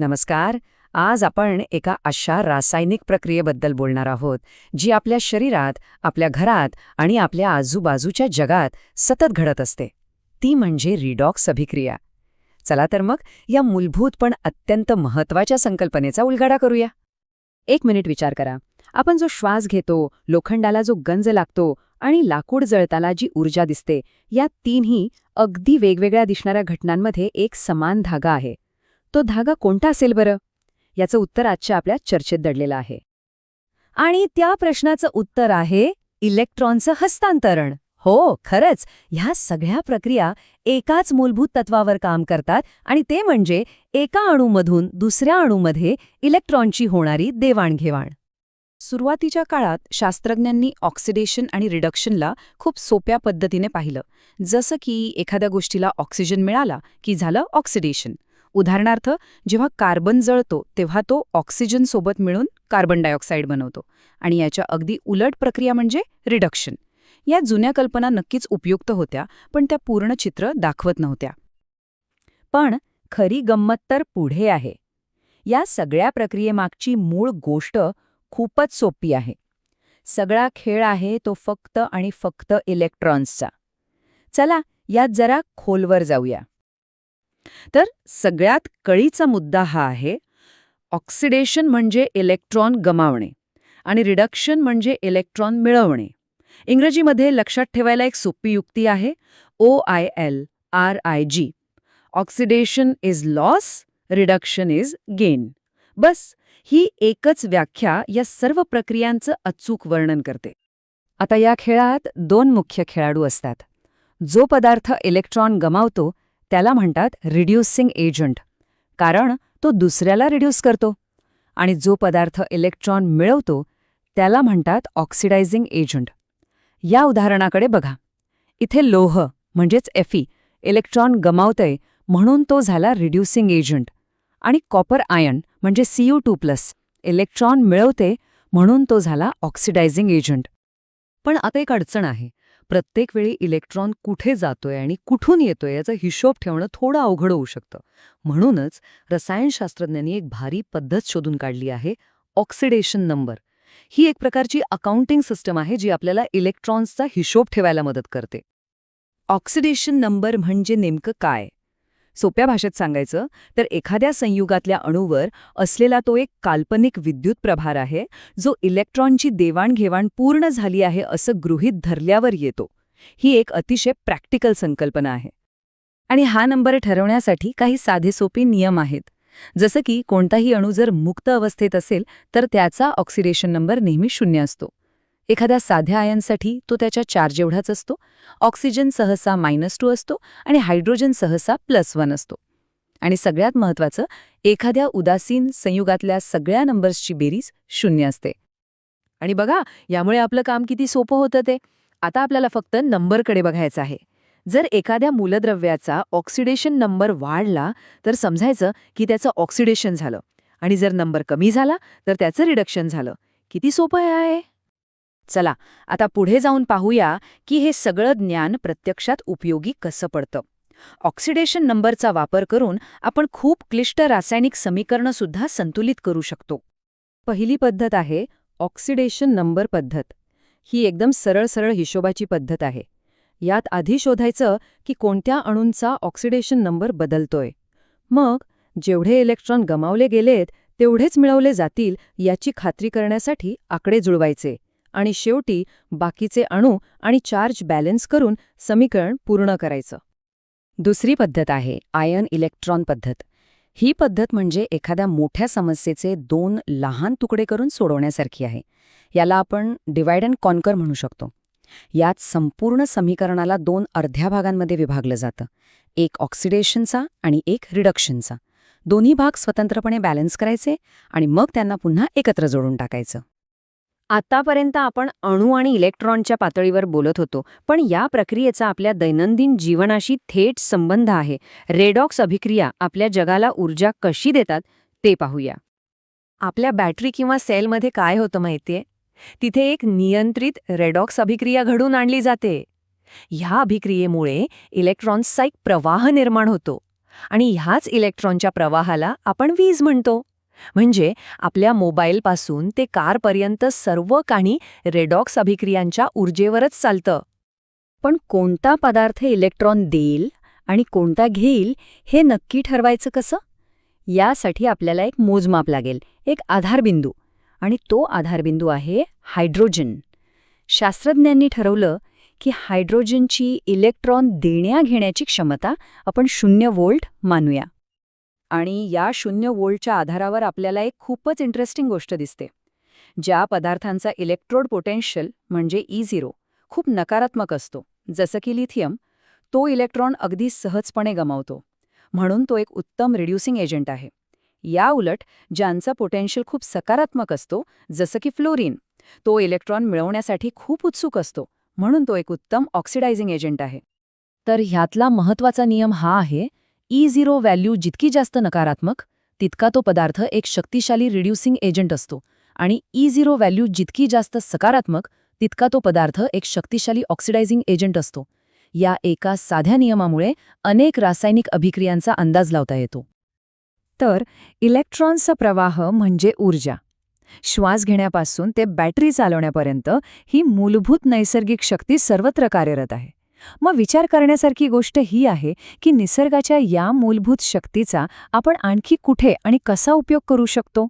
नमस्कार. आज आपण एका अशा रासायनिक प्रक्रियेबद्दल बोलणार आहोत जी आपल्या शरीरात आपल्या घरात आणि आपल्या आजूबाजूच्या जगात सतत घडत असते. ती म्हणजे रिडॉक्स अभिक्रिया. चला तर मग या मूलभूत पण अत्यंत महत्त्वाच्या संकल्पनेचा उलगाडा करूया. एक मिनिट विचार करा. आपण जो श्वास घेतो लोखंडाला जो गंज लागतो आणि लाकूड जळताला जी ऊर्जा दिसते या तीनही अगदी वेगवेगळ्या दिसणाऱ्या घटनांमध्ये एक समान धागा आहे. तो धागा कोणता असेल बरं? याचं उत्तर आजच्या आपल्या चर्चेत दडलेलं आहे. आणि त्या प्रश्नाचं उत्तर आहे इलेक्ट्रॉनचं हस्तांतरण. हो खरंच. ह्या सगळ्या प्रक्रिया एकाच मूलभूत तत्वावर काम करतात आणि ते म्हणजे एका अणूमधून दुसऱ्या अणूमध्ये इलेक्ट्रॉनची होणारी देवाणघेवाण. सुरुवातीच्या काळात शास्त्रज्ञांनी ऑक्सिडेशन आणि रिडक्शनला खूप सोप्या पद्धतीने पाहिलं. जसं की एखाद्या गोष्टीला ऑक्सिजन मिळाला की झालं ऑक्सिडेशन. उदाहरणार्थ जेव्हा कार्बन जळतो तेव्हा तो ऑक्सिजन सोबत मिळून कार्बन डायऑक्साईड बनवतो. आणि याच्या अगदी उलट प्रक्रिया म्हणजे रिडक्शन या जुन्या कल्पना नक्कीच उपयुक्त होत्या पण त्या पूर्ण चित्र दाखवत नव्हत्या. पण खरी गंमत तर पुढे आहे. या सगळ्या प्रक्रियेमागची मूळ गोष्ट खूपच सोपी आहे. सगळा खेळ आहे तो फक्त आणि फक्त इलेक्ट्रॉन्सचा चला यात जरा खोलवर जाऊया. तर सगळ्यात कळीचा मुद्दा हा आहे ऑक्सिडेशन म्हणजे इलेक्ट्रॉन गमावणे आणि रिडक्शन म्हणजे इलेक्ट्रॉन मिळवणे. इंग्रजीमध्ये लक्षात ठेवायला एक सोपी युक्ती आहे O I L R I G oxidation is loss reduction is gain बस ही एकच व्याख्या या सर्व प्रक्रियांचं अचूक वर्णन करते. आता या खेळात दोन मुख्य खेळाडू असतात. जो पदार्थ इलेक्ट्रॉन गमावतो त्याला म्हणतात रिड्युसिंग एजंट कारण तो दुसऱ्याला रिड्यूस करतो. आणि जो पदार्थ इलेक्ट्रॉन मिळवतो त्याला म्हणतात ऑक्सिडायझिंग एजंट या उदाहरणाकडे बघा. इथे लोह म्हणजेच एफी इलेक्ट्रॉन गमावतंय म्हणून तो झाला रिड्युसिंग एजंट आणि कॉपर आयन म्हणजे C U two plus electron मिळवते म्हणून तो झाला ऑक्सिडायझिंग एजंट पण आता एक अडचण आहे. प्रत्येक वेळी इलेक्ट्रॉन कुठे जातोय आणि कुठून येतोय याचा हिशोब ठेवणं थोडं अवघड होऊ शकतं. म्हणूनच रसायनशास्त्रज्ञांनी एक भारी पद्धत शोधून काढली आहे ऑक्सिडेशन नंबर. ही एक प्रकारची अकाउंटिंग सिस्टम आहे जी आपल्याला इलेक्ट्रॉन्सचा हिशोब ठेवायला मदत करते. ऑक्सिडेशन नंबर म्हणजे नेमकं काय? सोप्या भाषेत सांगायचं तर एखाद्या संयुगातल्या अणूवर असलेला तो एक काल्पनिक विद्युत प्रभार आहे जो इलेक्ट्रॉनची देवाणघेवाण पूर्ण झाली आहे असं गृहीत धरल्यावर येतो. ही एक अतिशय प्रॅक्टिकल संकल्पना आहे. आणि हा नंबर ठरवण्यासाठी काही साधे सोपे नियम आहेत. जसं की कोणताही अणू जर मुक्त अवस्थेत असेल तर त्याचा ऑक्सिडेशन नंबर नेहमी शून्य असतो. एखाद्या साध्या आयनसाठी तो त्याच्या चार्ज एवढाच असतो. ऑक्सिजन सहसा मायनस टू असतो आणि हायड्रोजन सहसा प्लस वन असतो. आणि सगळ्यात महत्वाचं एखाद्या उदासीन संयुगातल्या सगळ्या नंबर्सची बेरीज शून्य असते. आणि बघा यामुळे आपलं काम किती सोपं होतं ते. आता आपल्याला फक्त नंबरकडे बघायचं आहे. जर एखाद्या मूलद्रव्याचा ऑक्सिडेशन नंबर वाढला तर समजायचं की त्याचं ऑक्सिडेशन झालं. आणि जर नंबर कमी झाला तर त्याचं रिडक्शन झालं. किती सोपं आहे? चला आता पुढे जाऊन पाहूया की हे सगळं ज्ञान प्रत्यक्षात उपयोगी कसं पडतं. ऑक्सिडेशन नंबरचा वापर करून आपण खूप क्लिष्ट रासायनिक समीकरणं सुद्धा संतुलित करू शकतो. पहिली पद्धत आहे ऑक्सिडेशन नंबर पद्धत. ही एकदम सरळ सरळ हिशोबाची पद्धत आहे. यात आधी शोधायचं की कोणत्या अणूंचा ऑक्सिडेशन नंबर बदलतोय. मग जेवढे इलेक्ट्रॉन गमावले गेलेत तेवढेच मिळवले जातील याची खात्री करण्यासाठी आकडे जुळवायचे. आणि शेवटी बाकीचे अणू आणि चार्ज बॅलन्स करून समीकरण पूर्ण करायचं. दुसरी पद्धत आहे आयन इलेक्ट्रॉन पद्धत. ही पद्धत म्हणजे एखाद्या मोठ्या समस्येचे दोन लहान तुकडे करून सोडवण्यासारखी आहे. याला आपण डिवाइड अँड कॉन्कर म्हणू शकतो. यात संपूर्ण समीकरणाला दोन अर्ध्या भागांमध्ये विभागलं जातं. एक ऑक्सिडेशनचा आणि एक रिडक्शनचा दोन्ही भाग स्वतंत्रपणे बॅलन्स करायचे आणि मग त्यांना पुन्हा एकत्र जोडून टाकायचं. आतापर्यंत आपण अणू आणि इलेक्ट्रॉनच्या पातळीवर बोलत होतो पण या प्रक्रियेचा आपल्या दैनंदिन जीवनाशी थेट संबंध आहे. रेडॉक्स अभिक्रिया आपल्या जगाला ऊर्जा कशी देतात ते पाहूया. आपल्या बॅटरी किंवा सेलमध्ये काय होतं माहितीये? तिथे एक नियंत्रित रेडॉक्स अभिक्रिया घडून आणली जाते. ह्या अभिक्रियेमुळे इलेक्ट्रॉन्सचा एक प्रवाह निर्माण होतो आणि ह्याच इलेक्ट्रॉनच्या प्रवाहाला आपण वीज म्हणतो. म्हणजे आपल्या मोबाईलपासून ते कारपर्यंत सर्व काही रेडॉक्स अभिक्रियांच्या ऊर्जेवरच चालतं. पण कोणता पदार्थ इलेक्ट्रॉन देईल आणि कोणता घेईल हे नक्की ठरवायचं कसं? यासाठी आपल्याला एक मोजमाप लागेल एक आधारबिंदू. आणि तो आधारबिंदू आहे हायड्रोजन. शास्त्रज्ञांनी ठरवलं की हायड्रोजनची इलेक्ट्रॉन देण्या-घेण्याची क्षमता आपण शून्य व्होल्ट मानूया. आणि या शून्य वोल्टच्या आधारावर आपल्याला एक खूपच इंटरेस्टिंग गोष्ट दिसते. ज्या पदार्थांचा इलेक्ट्रोड पोटेन्शियल म्हणजे e ई झिरो खूप नकारात्मक असतो. जसं की लिथियम तो इलेक्ट्रॉन अगदी सहजपणे गमावतो. म्हणून तो एक उत्तम रिड्युसिंग एजंट आहे. या उलट ज्यांचा पोटेन्शियल खूप सकारात्मक असतो जसं की फ्लोरीन तो इलेक्ट्रॉन मिळवण्यासाठी खूप उत्सुक असतो. म्हणून तो एक उत्तम ऑक्सिडायझिंग एजंट आहे. तर ह्यातला महत्त्वाचा नियम हा आहे ई झिरो व्हॅल्यू जितकी जास्त नकारात्मक तितका तो पदार्थ एक शक्तिशाली रिड्युसिंग एजंट असतो. आणि ई झिरो व्हॅल्यू जितकी जास्त सकारात्मक तितका तो पदार्थ एक शक्तिशाली ऑक्सिडायझिंग एजंट असतो. या एका साध्या नियमामुळे अनेक रासायनिक अभिक्रियांचा अंदाज लावता येतो. तर इलेक्ट्रॉन्सचा प्रवाह म्हणजे ऊर्जा. श्वास घेण्यापासून ते बॅटरी चालवण्यापर्यंत ही मूलभूत नैसर्गिक शक्ती सर्वत्र कार्यरत आहे. मग विचार करण्यासारखी गोष्ट ही आहे की निसर्गाच्या या मूलभूत शक्तीचा आपण आणखी कुठे आणि कसा उपयोग करू शकतो?